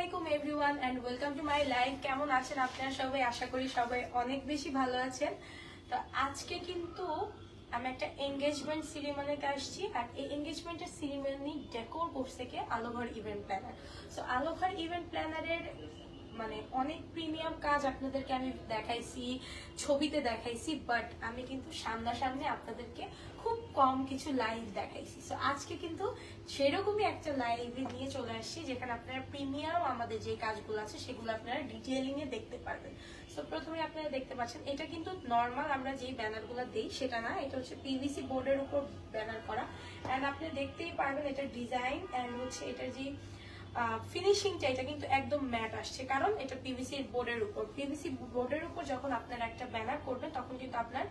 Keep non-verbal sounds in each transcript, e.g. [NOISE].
আলাইকুম everyone and welcome to my life. কেমন আছেন আপনারা সবাই? আশা করি সবাই অনেক বেশি ভালো আছেন। তো আজকে কিন্তু আমি একটা এঙ্গেজমেন্ট সিরিমনিতে আসছি আর এই এঙ্গেজমেন্টের সিরিমনি ডেকোর করছে কে? আলোঘর ইভেন্ট প্ল্যানার সো আলোঘর ইভেন্ট প্ল্যানারের মানে অনেক প্রিমিয়াম কাজ আপনাদেরকে আমি দেখাইছি, ছবিতে দেখাইছি বাট আমি কিন্তু সামনাসামনি আপনাদেরকে খুব কম কিছু লাইভ দেখাইছি। সো আজকে কিন্তু সেরকমই একটা লাইভে নিয়ে চলে আসছি, যেখানে আপনারা প্রিমিয়াম আমাদের যে কাজগুলো আছে, সেগুলো আপনারা ডিটেইলিং এ দেখতে পারবেন। সো প্রথমে আপনারা দেখতে পাচ্ছেন, এটা কিন্তু নর্মাল আমরা যেই ব্যানারগুলো দেই, সেটা না, এটা হচ্ছে পিভিসি বোর্ডের উপর ব্যানার করা। এন্ড আপনি দেখতেই পারবেন, এটার ডিজাইন এন্ড হচ্ছে এটার যে ফিনিশিংটা এটা কিন্তু একদম ম্যাট আসছে। কারণ এটা পিভিসি বোর্ডের উপর। পিভিসি বোর্ডের উপর যখন আপনার একটা ব্যানার করবেন, তখন কিন্তু আপনার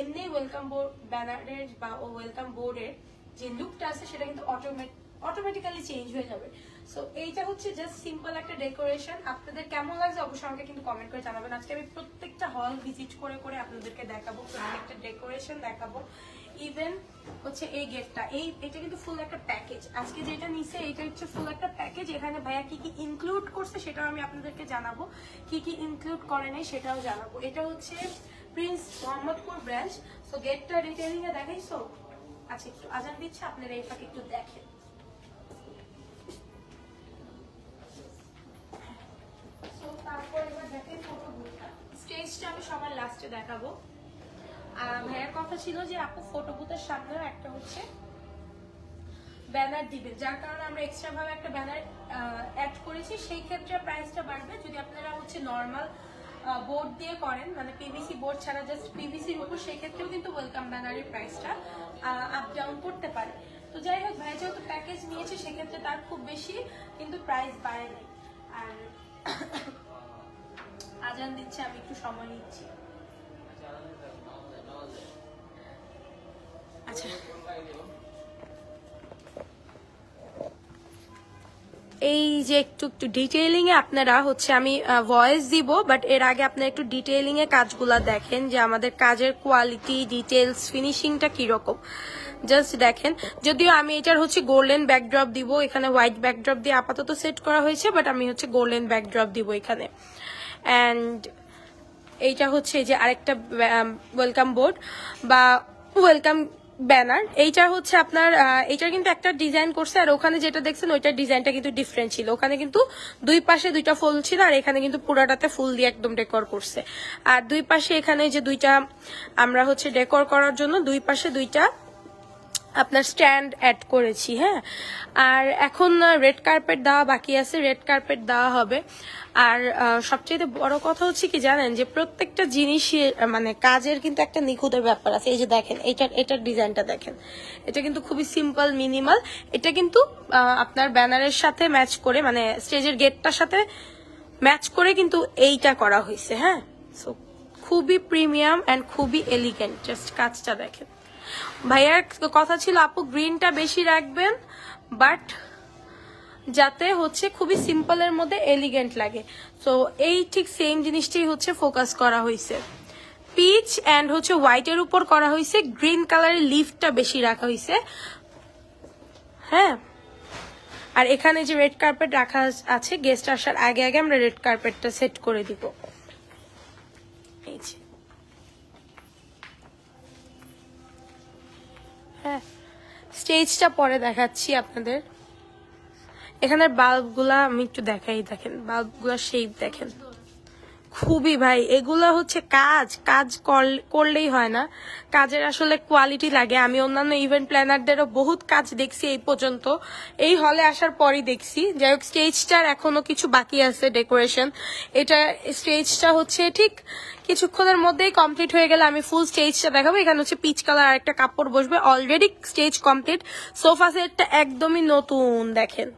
এমনি ওয়েলকাম বোর্ড ব্যানারের বা ওয়েলকাম বোর্ডের যে লুকটা আছে, সেটা কিন্তু অটোমেটিক্যালি চেঞ্জ হয়ে যাবে। সো এইটা হচ্ছে জাস্ট সিম্পল একটা ডেকোরেশন আপনাদের কেমন লাগছে অবশ্যই আমাকে কিন্তু কমেন্ট করে জানাবেন। আজকে আমি প্রত্যেকটা হল ভিজিট করে করে আপনাদেরকে দেখাবো, প্রত্যেকটা ডেকোরেশন দেখাবো। ইভেন হচ্ছে এই গেটটা এই, এটা কিন্তু ফুল একটা প্যাকেজ আজকে যেটা নিছে, এটা হচ্ছে ফুল একটা প্যাকেজ এখানে ভাইয়া কি কি ইনক্লুড করছে সেটাও আমি আপনাদেরকে জানাব। কি কি ইনক্লুড করে নাই সেটাও জানাব। এটা হচ্ছে প্রিন্স মোহাম্মদপুর ব্রাঞ্চ সো গেটটা রিটেলিং এ দেখাইছো? আচ্ছা একটু আজান দিচ্ছে, আপনারা এই ফাঁকে একটু দেখেন। তারপর এবার দেখেন ফটো বুথটা স্টেজটা আমি সবার লাস্টে দেখাবো। ভাইয়ের কথা ছিল যে আপু ফটো বুথের সামনেও একটা হচ্ছে ব্যানার দিবেন। যার কারণে আমরা এক্সট্রা ভাবে একটা ব্যানার অ্যাড করেছি। সেই ক্ষেত্রে প্রাইসটা বাড়বে। যদি আপনারা হচ্ছে নর্মাল বোর্ড দিয়ে করেন মানে পিভিসি বোর্ড ছাড়া জাস্ট পিভিসির উপর সেই ক্ষেত্রেও কিন্তু ওয়েলকাম ব্যানারের প্রাইসটা আপ ডাউন করতে পারে। তো যাই হোক ভাই যেহেতু প্যাকেজ নিয়েছে, সেক্ষেত্রে তার খুব বেশি কিন্তু প্রাইস বাড়ে নাই আর [COUGHS] আজান দিচ্ছে, আমি একটু সময় নিচ্ছি। আচ্ছা এই যে একটু একটু ডিটেইলিং এ আপনারা হচ্ছে আমি ভয়েস দিব বাট এর আগে আপনারা একটু ডিটেইলিং এ কাজগুলা দেখেন যে আমাদের কাজের কোয়ালিটি ডিটেলস ফিনিশিংটা কীরকম। জাস্ট দেখেন, যদিও আমি এটার হচ্ছে গোল্ডেন ব্যাকড্রপ দিব, এখানে হোয়াইট ব্যাকড্রপ দিয়ে আপাতত সেট করা হয়েছে বাট আমি হচ্ছে গোল্ডেন ব্যাকড্রপ দিব এখানে। অ্যান্ড এইটা হচ্ছে যে আরেকটা ওয়েলকাম বোর্ড বা ওয়েলকাম ব্যানার। এইটা হচ্ছে আপনার এইটার কিন্তু একটা ডিজাইন করছে, আর ওখানে যেটা দেখছেন ওইটার ডিজাইনটা কিন্তু ডিফারেন্ট ছিল। ওখানে কিন্তু দুই পাশে দুইটা ফুল ছিল, আর এখানে কিন্তু পুরাটাতে ফুল দিয়ে একদম ডেকোর করছে। আর দুই পাশে এখানে যে দুইটা আমরা হচ্ছে ডেকোর করার জন্য দুই পাশে দুইটা আপনার স্ট্যান্ড অ্যাড করেছি হ্যাঁ? আর এখন রেড কার্পেট দেওয়া বাকি আছে রেড কার্পেট দেওয়া হবে। আর সবচেয়ে বড় কথা হচ্ছে কি জানেন, যে প্রত্যেকটা জিনিসই মানে কাজের কিন্তু একটা নিখুঁতের ব্যাপার আছে। এই যে দেখেন এটার এটার ডিজাইনটা দেখেন। এটা কিন্তু খুবই সিম্পল মিনিমাল এটা কিন্তু আপনার ব্যানারের সাথে ম্যাচ করে মানে স্টেজের গেটটার সাথে ম্যাচ করে কিন্তু এইটা করা হয়েছে হ্যাঁ? সো খুবই প্রিমিয়াম অ্যান্ড খুবই এলিগেন্ট জাস্ট কাজটা দেখেন। ভাইয়ার কথা ছিল, আপু গ্রিনটা বেশি রাখবেন বাট যাতে হচ্ছে খুবই সিম্পলের মধ্যে এলিগেন্ট লাগে। তো এই ঠিক সেম জিনিসটাই হচ্ছে ফোকাস করা হয়েছে পিচ অ্যান্ড হচ্ছে হোয়াইটের উপর করা হয়েছে গ্রিন কালারের লিফটা বেশি রাখা হয়েছে হ্যাঁ। আর এখানে যে রেড কার্পেট রাখা আছে গেস্ট আসার আগে আগে আমরা রেড কার্পেটটা সেট করে দিব। হ্যাঁ স্টেজটা পরে দেখাচ্ছি আপনাদের। এখানের বাল্বগুলা আমি একটু দেখাই দেখেন বাল্বগুলা শেপ দেখেন। খুবই ভাই, এগুলা হচ্ছে কাজ কাজ করল- করলেই হয় না। কাজের আসলে কোয়ালিটি লাগে। আমি অন্যান্য ইভেন্ট প্ল্যানারদেরও বহুত কাজ দেখছি এই পর্যন্ত। এই হলে আসার পরই দেখছি। যাই হোক স্টেজটার এখনও কিছু বাকি আছে ডেকোরেশন এটা স্টেজটা হচ্ছে ঠিক কিছুক্ষণের মধ্যেই কমপ্লিট হয়ে গেলে আমি ফুল স্টেজটা দেখাবো। এখানে হচ্ছে পিচ কালার আর একটা কাপড় বসবে। অলরেডি স্টেজ কমপ্লিট সোফা সেটটা একদমই নতুন, দেখেন।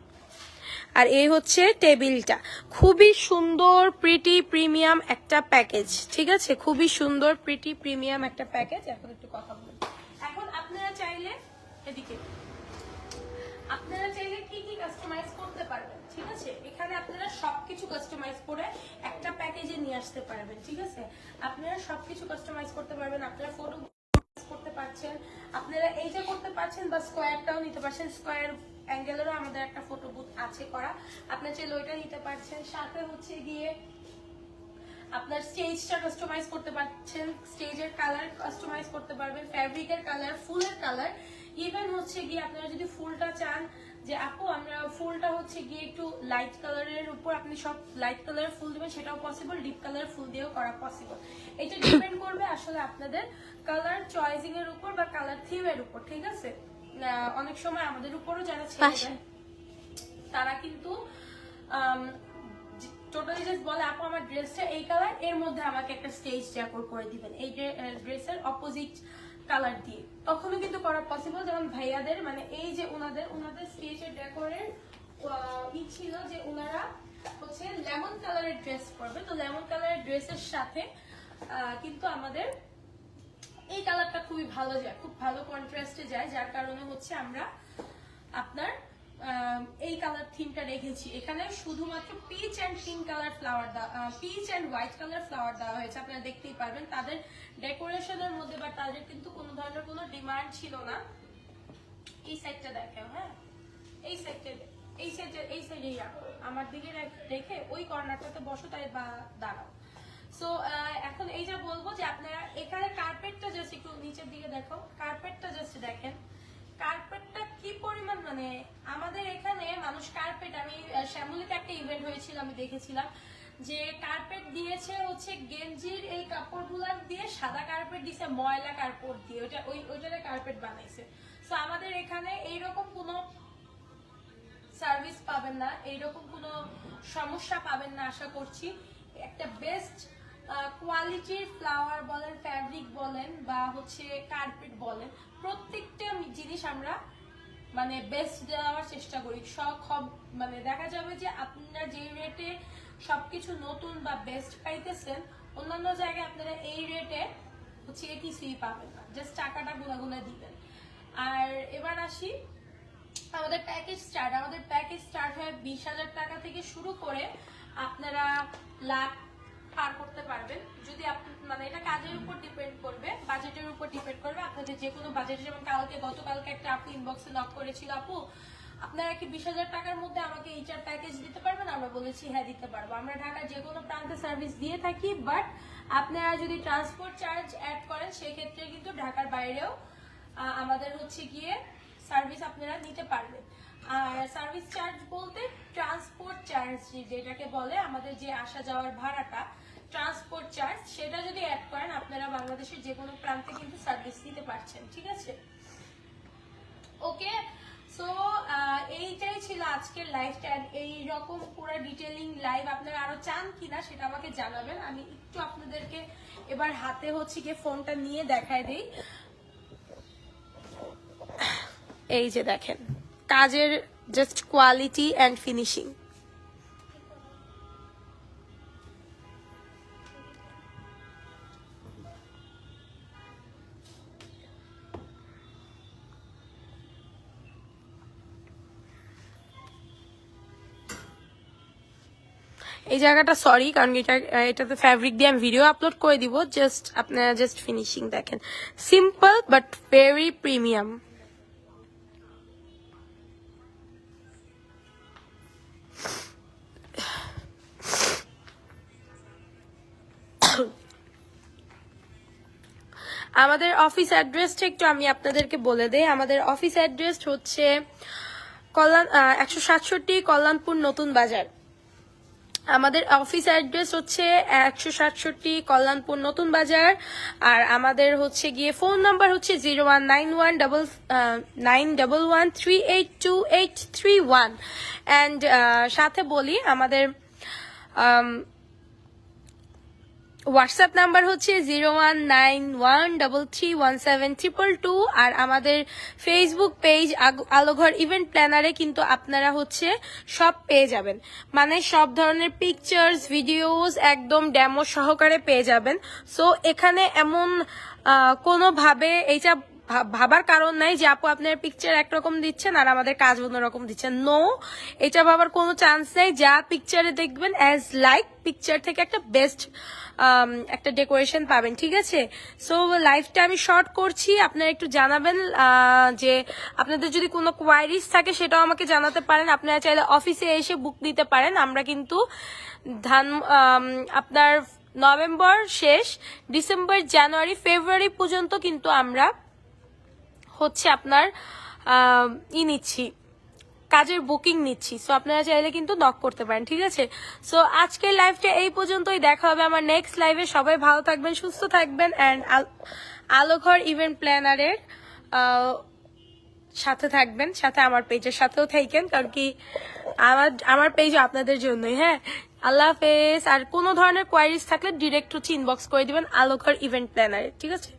আর এই হচ্ছে টেবিলটা। খুবই সুন্দর প্রিটি প্রিমিয়াম একটা প্যাকেজ ঠিক আছে? খুবই সুন্দর প্রিটি প্রিমিয়াম একটা প্যাকেজ এখন একটু কথা বলুন এখন আপনারা চাইলে এদিকে। আপনারা চাইলে কি কি কাস্টমাইজ করতে পারবেন, ঠিক আছে? এখানে আপনারা সবকিছু কাস্টমাইজ করে একটা প্যাকেজে নিয়ে আসতে পারবেন, ঠিক আছে? আপনারা সবকিছু কাস্টমাইজ করতে পারবেন। আপনারা ফটো করতে পারছেন। আপনারা এইটা করতে পারছেন বা স্কোয়ারটাও নিতে পারছেন। স্কোয়ার অ্যাঙ্গেলেরও আমাদের একটা ফটো বুথ আছে করা। আপনার চাইলে ওইটা নিতে পারছেন। সাথে হচ্ছে গিয়ে আপনার স্টেজটা কাস্টমাইজ করতে পারছেন। স্টেজের কালার কাস্টমাইজ করতে পারবেন। ফ্যাব্রিকের কালার ফুলের কালার ইভেন হচ্ছে গিয়ে আপনারা যদি ফুলটা চান যে, আপু, আমরা ফুলটা হচ্ছে গিয়ে একটু লাইট কালারের উপর আপনি সব লাইট কালারের ফুল দিবেন, সেটাও পসিবল ডিপ কালারের ফুল দিয়েও করা পসিবল এটা ডিপেন্ড করবে আসলে আপনাদের কালার চয়েসিং এর উপর বা কালার থিমের উপর, ঠিক আছে? অনেক সময় আমাদের উপরও যারা। দেয় তারা কিন্তু টোটালি জাস্ট বলে আপু আমার ড্রেসটা এই কালারের মধ্যে আমাকে একটা স্টেজ ডেকোর করে দিবেন। এই ড্রেসের অপোজিট কালার দিয়ে। তখনও কিন্তু করা পসিবল যেমন ভাইয়াদের মানে এই যে ওনাদের ওনাদের স্টেজের ডেকোরের ই ছিল যে ওনারা হচ্ছে লেমন কালারের ড্রেস করবে তো লেমন কালারের ড্রেসের সাথে কিন্তু আমাদের এই কালারটা খুবই ভালো যায়, খুব ভালো কন্ট্রাস্টে যায়, যার কারণে হচ্ছে আমরা আপনার এই কালার থিমটা রেখেছি। এখানে শুধুমাত্র peach and pink colour flower peach and white colour flower দেওয়া হয়েছে, আপনারা দেখতেই পারবেন। তাদের ডেকোরেশনের মধ্যে বা তাদের কিন্তু কোনো ধরনের কোনো ডিমান্ড ছিল না। এই সাইডটা দেখেন হ্যাঁ? এই সাইডটা এই সাইডে এই সাইডে আমার দিকে রেখে ওই কর্নারটাতে বসো, তাই বা দাঁড়াও। সো এখন এই যে বলব যে আপনারা এখানে কার্পেটটা জাস্ট একটু নিচের দিকে দেখো। কার্পেটটা জাস্ট দেখেন। কার্পেটটা কি পরিমাণ মানে আমাদের এখানে মানুষ কার্পেট আমি শ্যামলীতে একটা ইভেন্ট হয়েছিল, আমি দেখেছিলাম, যে কার্পেট দিয়েছে হচ্ছে গেঞ্জির এই কাপড়গুলা দিয়ে সাদা কার্পেট দিয়েছে ময়লা কার্পেট দিয়ে। ওইটা, ওই ওইটারে কার্পেট বানাইছে। সো আমাদের এখানে এইরকম কোনো সার্ভিস পাবেন না, এইরকম কোনো সমস্যা পাবেন না, আশা করছি। একটা বেস্ট কোয়ালিটির ফ্লাওয়ার বলেন, ফ্যাব্রিক বলেন, বা হচ্ছে কার্পেট বলেন, প্রত্যেকটা জিনিস আমরা মানে বেস্ট দেওয়ার চেষ্টা করি। সব মানে দেখা যাবে যে আপনারা যে রেটে সবকিছু নতুন বা বেস্ট পাইতেছেন, অন্যান্য জায়গায় আপনারা এই রেটে হচ্ছে কিছুই পাবেন না। জাস্ট টাকাটা গুনা দিবেন। আর এবার আসি, আমাদের প্যাকেজ স্টার্ট আমাদের প্যাকেজ স্টার্ট হয় বিশ হাজার টাকা থেকে শুরু করে আপনারা লাখ পার করতে পারবেন। যদি আপনি মানে এটা কাজের উপর ডিপেন্ড করবে বাজেটের উপর ডিপেন্ড করবে। আপনাদের যে কোনো বাজেট যেমন কালকে, গতকালকে একটা আপু ইনবক্সে নক করেছিল, আপু, আপনারা কি বিশ হাজার টাকার মধ্যে আমাকে এইটার প্যাকেজ দিতে পারবেন? আমরা বলেছি হ্যাঁ দিতে পারব। আমরা ঢাকার যে কোনো প্রান্তে সার্ভিস দিয়ে থাকি বাট আপনারা যদি ট্রান্সপোর্ট চার্জ অ্যাড করেন, সেক্ষেত্রে কিন্তু ঢাকার বাইরেও আমাদের হচ্ছে গিয়ে সার্ভিস আপনারা নিতে পারবেন। আর সার্ভিস চার্জ বলতে ট্রান্সপোর্ট চার্জ যেটাকে বলে, আমাদের যে আসা যাওয়ার ভাড়াটা ট্রান্সপোর্ট চার্জ সেটা যদি অ্যাড করেন, আপনারা বাংলাদেশের যে কোনো প্রান্তে কিন্তু সার্ভিস নিতে পারছেন, ঠিক আছে? ওকে সো এইটাই ছিল আজকের লাইভটা এই রকম পুরো ডিটেলিং লাইভ আপনারা আরও চান কিনা সেটা আমাকে জানাবেন। আমি একটু আপনাদেরকে এবার হাতে হচ্ছে গিয়ে ফোনটা নিয়ে দেখায় দিই। এই যে দেখেন, কাজের জাস্ট কোয়ালিটি অ্যান্ড ফিনিশিং এই জায়গাটা সরি কারণ এটা, এটাতে ফ্যাব্রিক দিয়ে আমি ভিডিও আপলোড করে দিব জাস্ট আপনারা জাস্ট ফিনিশিং দেখেন। সিম্পল বাট ভেরি প্রিমিয়াম আমাদের অফিস অ্যাড্রেসটা একটু আমি আপনাদেরকে বলে দেই। আমাদের অফিস অ্যাড্রেস হচ্ছে কল্যাণ একশো সাতষট্টি কল্যাণপুর নতুন বাজার। আমাদের অফিস অ্যাড্রেস হচ্ছে একশো সাতষট্টি কল্যাণপুর নতুন বাজার, আর আমাদের হচ্ছে গিয়ে ফোন নাম্বার হচ্ছে zero one nine one double nine double one three eight two eight three one and সাথে বলি আমাদের হোয়াটসঅ্যাপ নাম্বার হচ্ছে zero one nine one double three one seven triple two আর আমাদের ফেসবুক পেজ আলোঘর event প্ল্যানারে কিন্তু আপনারা হচ্ছে সব পেয়ে যাবেন। মানে সব ধরনের পিকচার্স ভিডিওস একদম ড্যামো সহকারে পেয়ে যাবেন। সো এখানে এমন কোনোভাবে এইটা ভাবার কারণ নাই যে আপু আপনার পিকচার একরকম দিচ্ছেন আর আমাদের কাজ অন্যরকম দিচ্ছেন। নো এটা ভাবার কোনো চান্স নেই। যা পিকচারে দেখবেন অ্যাজ লাইক পিকচার থেকে একটা বেস্ট একটা ডেকোরেশন পাবেন, ঠিক আছে? সো লাইফটা আমি শর্ট করছি। আপনারা একটু জানাবেন যে আপনাদের যদি কোনো কোয়ারিজ থাকে সেটাও আমাকে জানাতে পারেন। আপনারা চাইলে অফিসে এসে বুক দিতে পারেন। আমরা কিন্তু ধান আপনার নভেম্বর শেষ ডিসেম্বর জানুয়ারি ফেব্রুয়ারি পর্যন্ত কিন্তু আমরা হচ্ছে আপনার ই নিচ্ছি, কাজের বুকিং নিচ্ছি। সো আপনারা চাইলে কিন্তু নক করতে পারেন, ঠিক আছে? সো আজকের লাইভটা এই পর্যন্তই। দেখা হবে আমার নেক্সট লাইভে সবাই ভালো থাকবেন, সুস্থ থাকবেন অ্যান্ড আলোঘর ইভেন্ট প্ল্যানারের সাথে থাকবেন, সাথে আমার পেজের সাথেও থাকেন, কারণ কি আমার আমার পেজ আপনাদের জন্যই হ্যাঁ? আল্লাহ হাফেজ। আর কোনো ধরনের কোয়ারিজ থাকলে ডিরেক্ট হচ্ছে ইনবক্স করে দিবেন আলোঘর ইভেন্ট প্ল্যানারে ঠিক আছে?